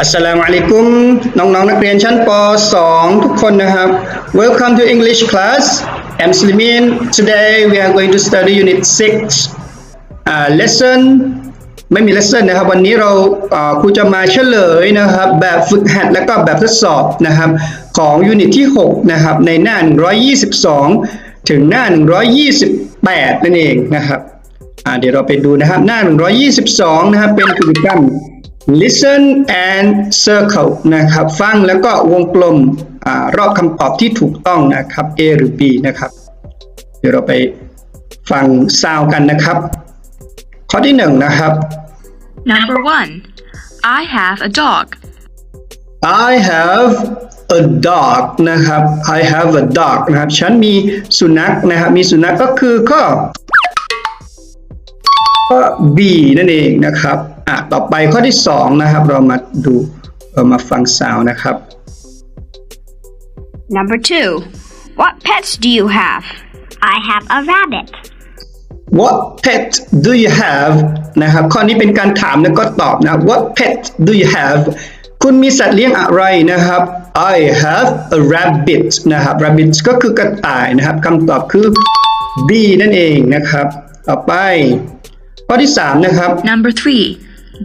อัสสลามุอะลัยกุมน้องๆนักเรียนชั้นป .2 ทุกคนนะครับ Welcome to English class I'm Slimin Today we are going to study unit 6 uh, lesson ไม่มี lesson นะครับ วันนี้เราครูจะมาเฉลยนะครับ แบบฝึกหัดและก็แบบทดสอบนะครับ ของยูนิตที่ 6 นะครับ ในหน้า 122 ถึงหน้า 128 นั่นเองนะครับเดี๋ยวเราไปดูนะครับ หน้า 122 นะครับ เป็นกิจกรรม listen and circle นะครับ ฟังแล้วก็วงกลมอ่ารอบคำตอบที่ถูกต้องนะครับ A หรือ B นะครับ เดี๋ยวเราไปฟังซาวกันนะครับ ข้อที่หนึ่งนะครับ Number one, I have a dog. I have a dog นะครับ I have a dog นะครับ ฉันมีสุนัขนะครับ มีสุนัขก็คือข้อ ข้อ B นั่นเองนะครับอะต่อไปข้อที่สองนะครับ เรามาดูเรามาฟังซาวนะครับ Number two, what pets do you have? I have a rabbit. What pet do you have นะครับ ข้อนี้เป็นการถามแล้วก็ตอบนะ What pet do you have คุณมีสัตว์เลี้ยงอะไรนะครับ I have a rabbit นะครับ rabbit ก็คือกระต่ายนะครับคำตอบคือ B นั่นเองนะครับ ต่อไป ข้อที่สามนะครับ Number three,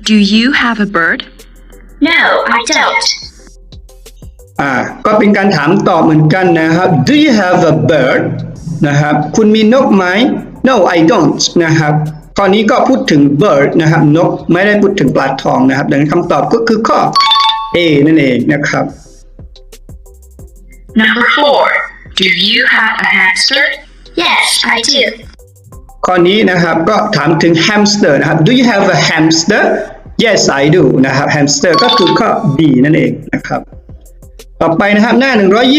do you have a bird? No, I don't. อ่าก็เป็นการถามตอบเหมือนกันนะครับ Do you have a bird นะครับ คุณมีนกไหม No I don't นะครับข้อนี้ก็พูดถึง bird นะครับ นกไม่ได้พูดถึงปลาทองนะครับ ดังนั้นคำตอบก็คือข้อ A นั่นเองนะครับ Number four, do you have a hamster? Yes, I do. ข้อนี้นะครับก็ถามถึง hamster นะครับ Do you have a hamster Yes I do นะครับ hamster ก็คือข้อ B นั่นเองนะครับ ต่อไปนะครับหน้า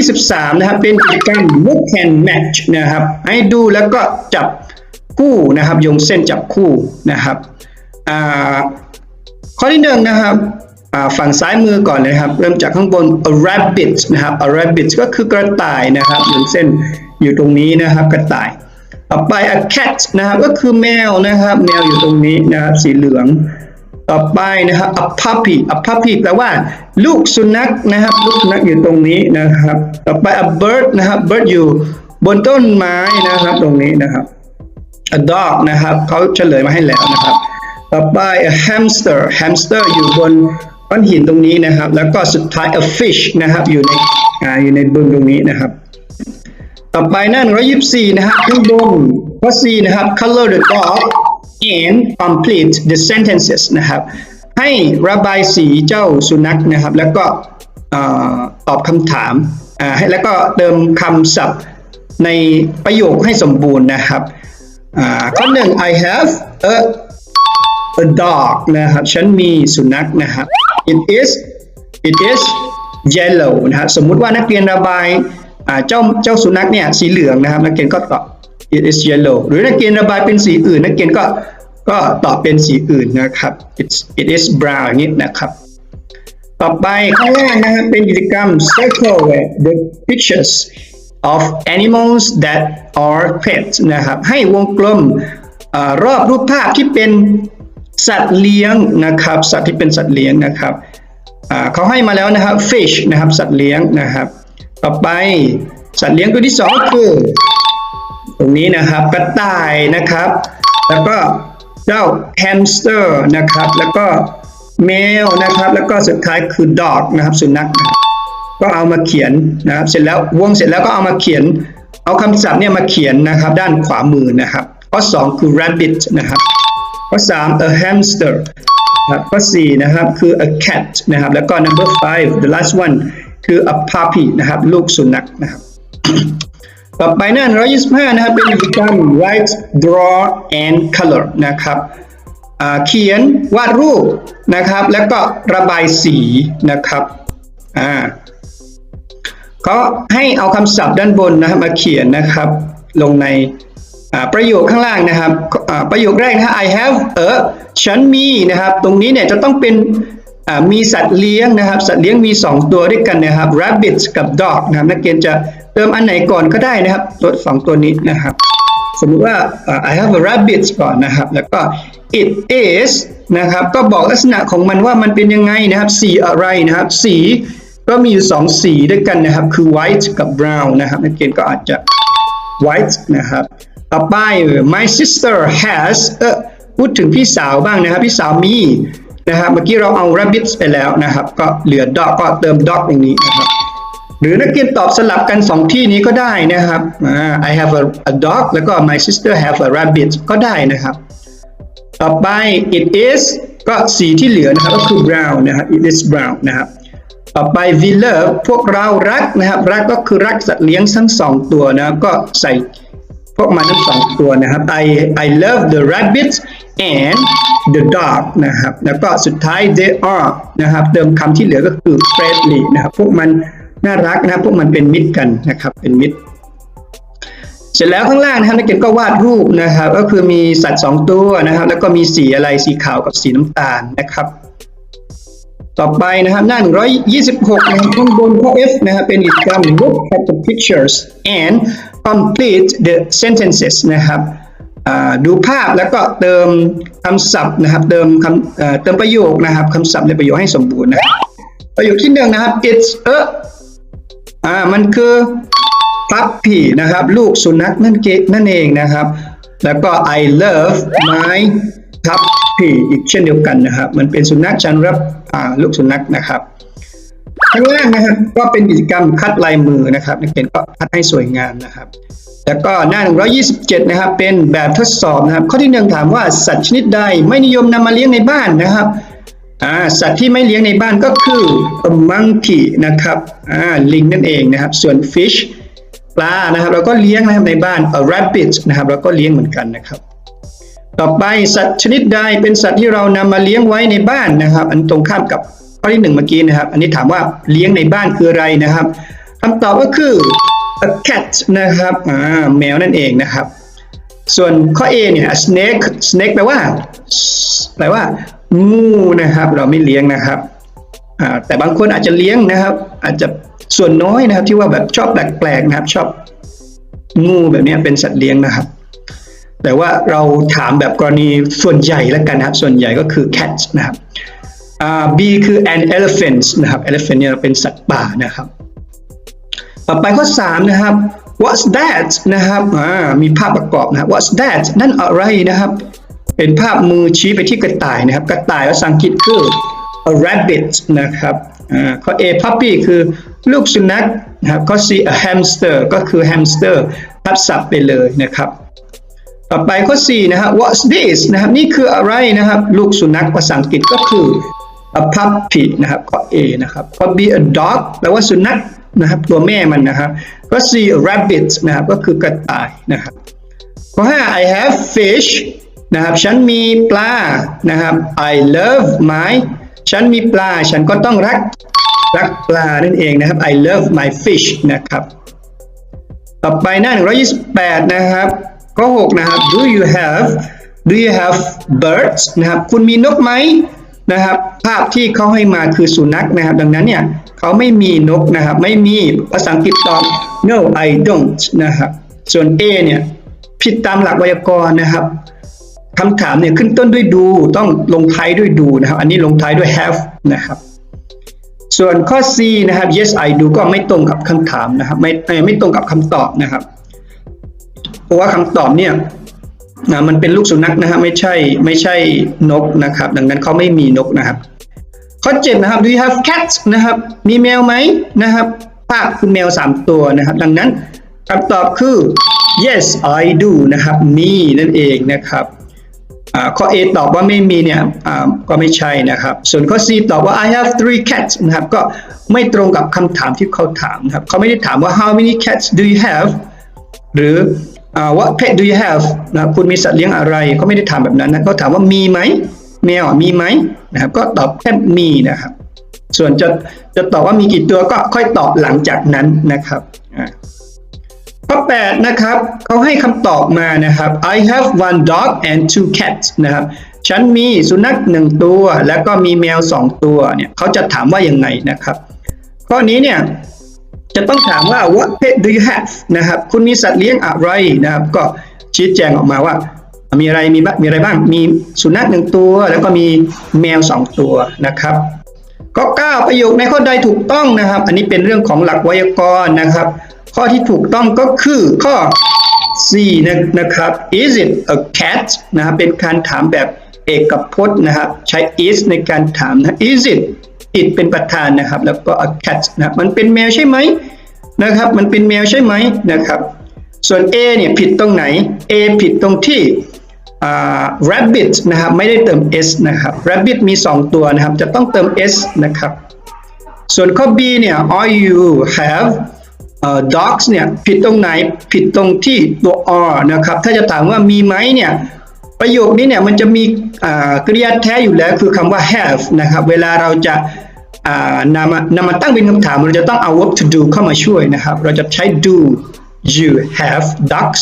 123 นะครับ เป็นกิจกรรม look and match นะครับ ให้ดูแล้วก็จับคู่นะครับโยงเส้นจับคู่นะครับข้อที่หนึ่งนะครับฝั่งซ้ายมือก่อนเลยครับ เริ่มจากข้างบน a rabbit นะครับ a rabbit ก็คือกระต่ายนะครับโยงเส้นอยู่ตรงนี้นะครับกระต่าย ต่อไป a cat นะครับก็คือแมวนะครับ แมวอยู่ตรงนี้นะครับสีเหลือง ต่อไปนะครับ a puppy a puppy แปลว่า ลูกสุนัขนะครับ ลูกสุนัขอยู่ตรงนี้นะครับ ต่อไป a bird นะครับ bird อยู่บนต้นไม้นะครับตรงนี้นะครับ a dog นะครับเขาเฉลยมาให้แล้วนะครับ ต่อไป a hamster hamster อยู่บนก้อนหินตรงนี้นะครับ แล้วก็สุดท้าย a fish นะครับอยู่ในออยู่ในบึงตรงนี้นะครับ ต่อไปหน้า124 นะครับข้างบนข้อ C นะครับ color the dog and complete the sentences นะครับ ให้ระบายสีเจ้าสุนัขนะครับ แล้วก็ตอบคำถามให้แล้วก็เติมคำศัพท์ในประโยคให้สมบูรณ์นะครับข้อหนึ่ง I have a a dog นะครับ ฉันมีสุนัขนะครับ it is it is yellow นะครับ สมมุติว่านักเรียนระบาย เจ้าเจ้าสุนัขเนี่ยสีเหลืองนะครับ นักเรียนก็ตอบ it is yellow หรือนักเรียนระบายเป็นสีอื่น นักเรียนก็ก็ตอบเป็นสีอื่นนะครับ it's it is brown อย่างนี้นะครับ ต่อไปข้างล่างนะครับเป็นกิจกรรม circle the pictures of animals that are pets นะครับ ให้วงกลมอรอบรูปภาพที่เป็นสัตว์เลี้ยงนะครับ สัตว์ที่เป็นสัตว์เลี้ยงนะครับเขาให้มาแล้วนะครับ fish นะครับ สัตว์เลี้ยงนะครับ ต่อไปสัตว์เลี้ยงตัวที่สองคือ ตรงนี้นะครับกระต่ายนะครับ แล้วก็เจ้าแฮมสเตอร์นะครับ แล้วก็แมวนะครับ แล้วก็สุดท้ายคือ dog นะครับสุนัขก็เอามาเขียนนะครับ เสร็จแล้ววงเสร็จแล้วก็เอามาเขียน เอาคำศัพท์เนี่ยมาเขียนนะครับ ด้านขวามือนะครับข้อสองคือ rabbit นะครับข้อสาม a hamster นะครับข้อสี่นะครับคือ a cat นะครับ แล้วก็ number five the last one คือ a puppy นะครับลูกสุนัขนะครับต่อไปหน้า125 นะครับ เป็นกิจกรรม write draw and color นะครับเขียนวาดรูปนะครับ แล้วก็ระบายสีนะครับอ่าก็ให้เอาคำศัพท์ด้านบนนะครับมาเขียนนะครับ ลงในประโยคข้างล่างนะครับประโยคแรกนะ I have a ฉันมีนะครับ ตรงนี้เนี่ยจะต้องเป็น มีสัตว์เลี้ยงนะครับ สัตว์เลี้ยงมี 2 ตัวด้วยกันนะครับ rabbit กับ dog นะครับนักเรียนจะเติมอันไหนก่อนก็ได้นะครับตัวสองตัวนี้นะครับ สมมุติว่า I have a rabbit ก่อนนะครับ แล้วก็ it is นะครับ ก็บอกลักษณะของมันว่ามันเป็นยังไงนะครับ สีอะไรนะครับ สีก็มีอยู่สองสีด้วยกันนะครับ คือ white กับ brown นะครับ นักเรียนก็อาจจะ white นะครับต่อไป my sister has พูดถึงพี่สาวบ้างนะครับ พี่สาวมี นะครับเมื่อกี้เราเอา rabbit ไปแล้วนะครับ ก็เหลือ dog ก็เติม dog อย่างนี้นะครับ หรือนักเรียนตอบสลับกันสองที่นี้ก็ได้นะครับ I have a, a dog แล้วก็ my sister have a rabbit ก็ได้นะครับ ต่อไป it is ก็สีที่เหลือนะครับก็คือ brown นะครับ it is brown นะครับต่อไป we love พวกเรารักนะครับ รักก็คือรักสัตว์เลี้ยงทั้งสองตัวนะครับก็ใส่พวกมันทั้งสองตัวนะครับ I I love the rabbits and the dog นะครับ แล้วก็สุดท้าย they are นะครับ เติมคำที่เหลือก็คือ friendly นะครับ พวกมันน่ารักนะครับพวกมันเป็นมิตรกันนะครับ เป็นมิตร เสร็จแล้วข้างล่างนะครับนักเรียนก็วาดรูปนะครับ ก็คือมีสัตว์สองตัวนะครับ แล้วก็มีสีอะไรสีขาวกับสีน้ำตาลนะครับ ต่อไปนะครับหน้า 126 นะครับข้างบนข้อ F นะครับเป็นกิจกรรม look at the pictures and complete the sentences นะครับ ดูภาพแล้วก็เติมคำศัพท์นะครับ เติมคำเติมประโยคนะครับคำศัพท์ในประโยคให้สมบูรณ์นะครับประโยคที่หนึ่งนะครับ it's a อ่ามันคือ puppy นะครับ ลูกสุนัขนั่นเกนั่นเองนะครับ แล้วก็ I love my puppy อีกเช่นเดียวกันนะครับ มันเป็นสุนัขฉันรับลูกสุนัขนะครับ ข้างล่างนะครับก็เป็นกิจกรรมคัดลายมือนะครับนักเรียนก็คัดให้สวยงามนะครับ แล้วก็หน้า 127 นะครับ เป็นแบบทดสอบนะครับ ข้อที่หนึ่งถามว่าสัตว์ชนิดใดไม่นิยมนำมาเลี้ยงในบ้านนะครับอ่าสัตว์ที่ไม่เลี้ยงในบ้านก็คือ a monkey นะครับอ่าลิงนั่นเองนะครับ ส่วน fish ปลานะครับเราก็เลี้ยงนะครับในบ้าน a rabbit นะครับเราก็เลี้ยงเหมือนกันนะครับ ต่อไปสัตว์ชนิดใดเป็นสัตว์ที่เรานำมาเลี้ยงไว้ในบ้านนะครับ อันตรงข้ามกับ ข้อที่หนึ่งเมื่อกี้นะครับ อันนี้ถามว่าเลี้ยงในบ้านคืออะไรนะครับคำตอบก็คือ a cat นะครับอ่าแมวนั่นเองนะครับ ส่วนข้อ A เนี่ย snake snake แปลว่าแปลว่างูนะครับ เราไม่เลี้ยงนะครับอ่าแต่บางคนอาจจะเลี้ยงนะครับ อาจจะส่วนน้อยนะครับ ที่ว่าแบบชอบแปลกๆนะครับ ชอบงูแบบนี้เป็นสัตว์เลี้ยงนะครับ แต่ว่าเราถามแบบกรณีส่วนใหญ่แล้วกันนะครับ ส่วนใหญ่ก็คือ cat นะครับ B คือ an elephant นะครับ elephant เนี่ยเป็นสัตว์ป่านะครับ ต่อไปข้อ 3 นะครับ what's that นะครับอ่ามีภาพประกอบนะ what's that นั่นอะไรนะครับ เป็นภาพมือชี้ไปที่กระต่ายนะครับ กระต่ายภาษาอังกฤษคือ a rabbit นะครับอ่าข้อ A puppy คือลูกสุนัขนะครับข้อ C a hamster ก็คือ hamster ทับศัพท์ไปเลยนะครับ ต่อไปข้อ 4 นะครับ what's this นะครับ นี่คืออะไรนะครับ ลูกสุนัขภาษาอังกฤษก็คือ a puppy นะครับข้อ A นะครับข้อ B a dog แปลว่าสุนัขนะครับตัวแม่มันนะครับข้อ C a rabbit นะครับก็คือกระต่ายนะครับข้อ5 I have fish นะครับฉันมีปลานะครับ I love my ฉันมีปลา ฉันก็ต้องรักรักปลานั่นเองนะครับ I love my fish นะครับต่อไปหน้า 128 นะครับข้อ6นะครับ do you have do you have birds นะครับคุณมีนกไหม นะครับ ภาพที่เขาให้มาคือสุนัขนะครับ ดังนั้นเนี่ยเขาไม่มีนกนะครับ ไม่มีภาษาอังกฤษตอบ no I don't นะครับ ส่วน A เนี่ยผิดตามหลักไวยากรณ์นะครับคำถามเนี่ยขึ้นต้นด้วยดูต้องลงท้ายด้วยดูนะครับ อันนี้ลงท้ายด้วย have นะครับ ส่วนข้อ C นะครับ yes I do ก็ไม่ตรงกับคำถามนะครับ ไม่ไม่ตรงกับคำตอบนะครับ เพราะว่าคำตอบเนี่ย นะมันเป็นลูกสุนัขนะครับไม่ใช่ไม่ใช่นกนะครับ ดังนั้นเขาไม่มีนกนะครับ ข้อ7นะครับ do you have cats นะครับ มีแมวไหมนะครับภาพคือแมว3ตัวนะครับ ดังนั้นคำตอบคือ yes I do นะครับ มีนั่นเองนะครับข้อ A ตอบว่าไม่มีเนี่ยอ่าก็ไม่ใช่นะครับ ส่วนข้อ C ตอบว่า I have three cats นะครับ ก็ไม่ตรงกับคำถามที่เขาถามนะครับ เขาไม่ได้ถามว่า how many cats do you have หรือ อ่า what pet do you have นะครับคุณมีสัตว์เลี้ยงอะไรเขาไม่ได้ถามแบบนั้นนะเขาถามว่ามีไหมแมวมีไหมนะครับ ก็ตอบแค่มีนะครับ ส่วนจะจะตอบว่ามีกี่ตัวก็ค่อยตอบหลังจากนั้นนะครับข้อ8นะครับเขาให้คำตอบมานะครับ I have one dog and two cats นะครับฉันมีสุนัขหนึ่งตัว แล้วก็มีแมวสองตัวเนี่ยเขาจะถามว่ายังไงนะครับ ข้อนี้เนี่ย จะต้องถามว่า what pet do you have นะครับ คุณมีสัตว์เลี้ยงอะไรนะครับ ก็ชี้แจงออกมาว่า มีอะไรมีมีอะไรบ้าง มีสุนัขหนึ่งตัว แล้วก็มีแมวสองตัวนะครับก็เก้าประโยคในข้อใดถูกต้องนะครับ อันนี้เป็นเรื่องของหลักไวยากรณ์นะครับ ข้อที่ถูกต้องก็คือข้อ4นะนะครับ is it a cat นะครับเป็นการถามแบบเอกพจน์นะครับ ใช้ is ในการถามนะ is it it เป็นประธานนะครับ แล้วก็ a cat นะครับมันเป็นแมวใช่ไหมนะครับ มันเป็นแมวใช่ไหมนะครับ ส่วน A เนี่ยผิดตรงไหน A ผิดตรงที่ rabbit นะครับไม่ได้เติม s นะครับ rabbit มี 2 ตัวนะครับ จะต้องเติม s นะครับ ส่วนข้อ B เนี่ย all you have เอ่อ dogs เนี่ยผิดตรงไหนผิดตรงที่ตัว r นะครับ ถ้าจะถามว่ามีไหมเนี่ย ประโยคนี้เนี่ยมันจะมีกริยาแท้อยู่แล้วคือคำว่า have นะครับเวลาเราจะนำมานำมาตั้งเป็นคำถามเราจะต้องเอา verb to do เข้ามาช่วยนะครับ เราจะใช้ do you have dogs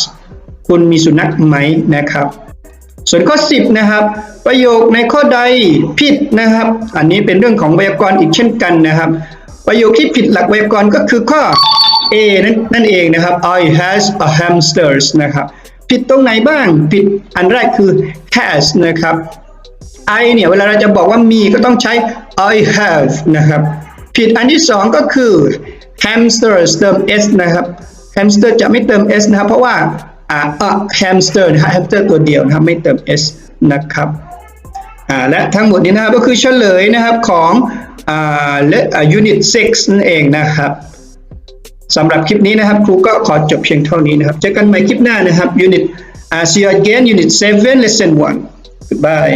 คุณมีสุนัขไหมนะครับ ส่วนข้อ 10 นะครับ ประโยคในข้อใดผิดนะครับ อันนี้เป็นเรื่องของไวยากรณ์อีกเช่นกันนะครับ ประโยคที่ผิดหลักไวยากรณ์ก็คือข้อ A นั่นนั่นเองนะครับ I has a hamsters นะครับ ผิดตรงไหนบ้าง ผิดอันแรกคือ has นะครับ I เนี่ยเวลาเราจะบอกว่ามีก็ต้องใช้ I have นะครับ ผิดอันที่สองก็คือ hamsters เติม s นะครับ hamster จะไม่เติม s นะครับ เพราะว่าอ่า hamster นะฮะ hamster ตัวเดียวนะครับไม่เติม s นะครับอ่าและทั้งหมดนี้นะครับก็คือเฉลยนะครับของอ่าและอ่า unit 6นั่นเองนะครับ สำหรับคลิปนี้นะครับ ครูก็ขอจบเพียงเท่านี้นะครับ เจอกันใหม่คลิปหน้านะครับ unit อ่า see you again unit 7 lesson 1 goodbye